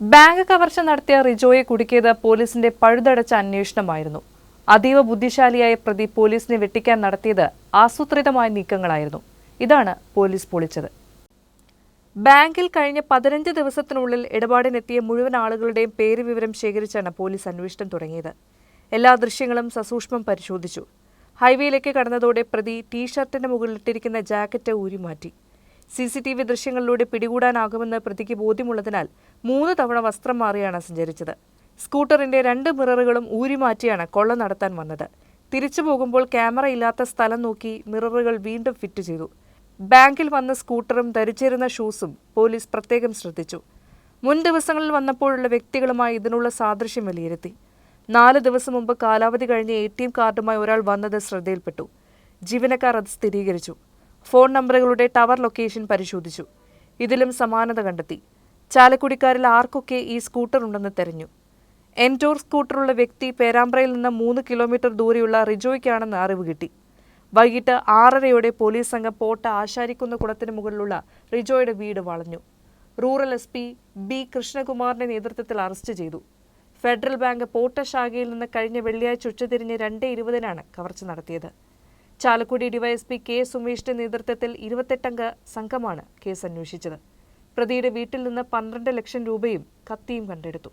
Bank കവർച്ച നടത്തിയ റിജോയെ കുടുക്കിയത് പോലീസിന്റെ പഴുതടച്ച അന്വേഷണമായിരുന്നു. അതീവ ബുദ്ധിശാലിയായ പ്രതി പോലീസിനെ വെട്ടിക്കാൻ നടത്തിയത് ആസൂത്രിതമായ നീക്കങ്ങളായിരുന്നു. ഇതാണ് പോലീസ് പൊളിച്ചത്. ബാങ്കിൽ കഴിഞ്ഞ പതിനഞ്ച് ദിവസത്തിനുള്ളിൽ ഇടപാടിനെത്തിയ മുഴുവൻ ആളുകളുടെയും പേര് വിവരം ശേഖരിച്ചാണ് പോലീസ് അന്വേഷണം തുടങ്ങിയത്. എല്ലാ ദൃശ്യങ്ങളും സസൂക്ഷ്മം പരിശോധിച്ചു. ഹൈവേയിലേക്ക് കടന്നതോടെ പ്രതി ടീഷർട്ടിന്റെ മുകളിലിട്ടിരിക്കുന്ന ജാക്കറ്റ് ഊരിമാറ്റി. സി സി ടി വി ദൃശ്യങ്ങളിലൂടെ പിടികൂടാനാകുമെന്ന് പ്രതിക്ക് ബോധ്യമുള്ളതിനാൽ മൂന്ന് തവണ വസ്ത്രം മാറിയാണ് സഞ്ചരിച്ചത്. സ്കൂട്ടറിന്റെ രണ്ട് മിററുകളും ഊരിമാറ്റിയാണ് കൊള്ള നടത്താൻ വന്നത്. തിരിച്ചു പോകുമ്പോൾ ക്യാമറ ഇല്ലാത്ത സ്ഥലം നോക്കി മിററുകൾ വീണ്ടും ഫിറ്റ് ചെയ്തു. ബാങ്കിൽ വന്ന സ്കൂട്ടറും ധരിച്ചിരുന്ന ഷൂസും പോലീസ് പ്രത്യേകം ശ്രദ്ധിച്ചു. മുൻ ദിവസങ്ങളിൽ വന്നപ്പോഴുള്ള വ്യക്തികളുമായി ഇതിനുള്ള സാദൃശ്യം വിലയിരുത്തി. നാല് ദിവസം മുമ്പ് കാലാവധി കഴിഞ്ഞ എ ടി എം കാർഡുമായി ഒരാൾ വന്നത് ശ്രദ്ധയിൽപ്പെട്ടു. ജീവനക്കാർ അത് സ്ഥിരീകരിച്ചു. ഫോൺ നമ്പറുകളുടെ ടവർ ലൊക്കേഷൻ പരിശോധിച്ചു. ഇതിലും സമാനത കണ്ടെത്തി. ചാലക്കുടിക്കാരിൽ ആർക്കൊക്കെ ഈ സ്കൂട്ടർ ഉണ്ടെന്ന് തെരഞ്ഞു. എന്റോർ സ്കൂട്ടറുള്ള വ്യക്തി പേരാമ്പ്രയിൽ നിന്ന് മൂന്ന് കിലോമീറ്റർ ദൂരെയുള്ള റിജോയ്ക്കാണെന്ന് അറിവ് കിട്ടി. വൈകിട്ട് ആറരയോടെ പോലീസ് സംഘം പോട്ട ആശാരിക്കുന്ന കുളത്തിന് മുകളിലുള്ള റിജോയുടെ വീട് വളഞ്ഞു. റൂറൽ എസ് പി ബി കൃഷ്ണകുമാറിന്റെ നേതൃത്വത്തിൽ അറസ്റ്റ് ചെയ്തു. ഫെഡറൽ ബാങ്ക് പോട്ട ശാഖയിൽ നിന്ന് കഴിഞ്ഞ വെള്ളിയാഴ്ച ഉച്ചതിരിഞ്ഞ് രണ്ട് ഇരുപതിനാണ് കവർച്ച നടത്തിയത്. ചാലക്കുടി ഡിവൈഎസ്പി കെ സുമേഷിന്റെ നേതൃത്വത്തിൽ ഇരുപത്തെട്ടംഗ സംഘമാണ് കേസ് അന്വേഷിച്ചത്. പ്രതിയുടെ വീട്ടിൽ നിന്ന് പന്ത്രണ്ട് ലക്ഷം രൂപയും കത്തിയും കണ്ടെടുത്തു.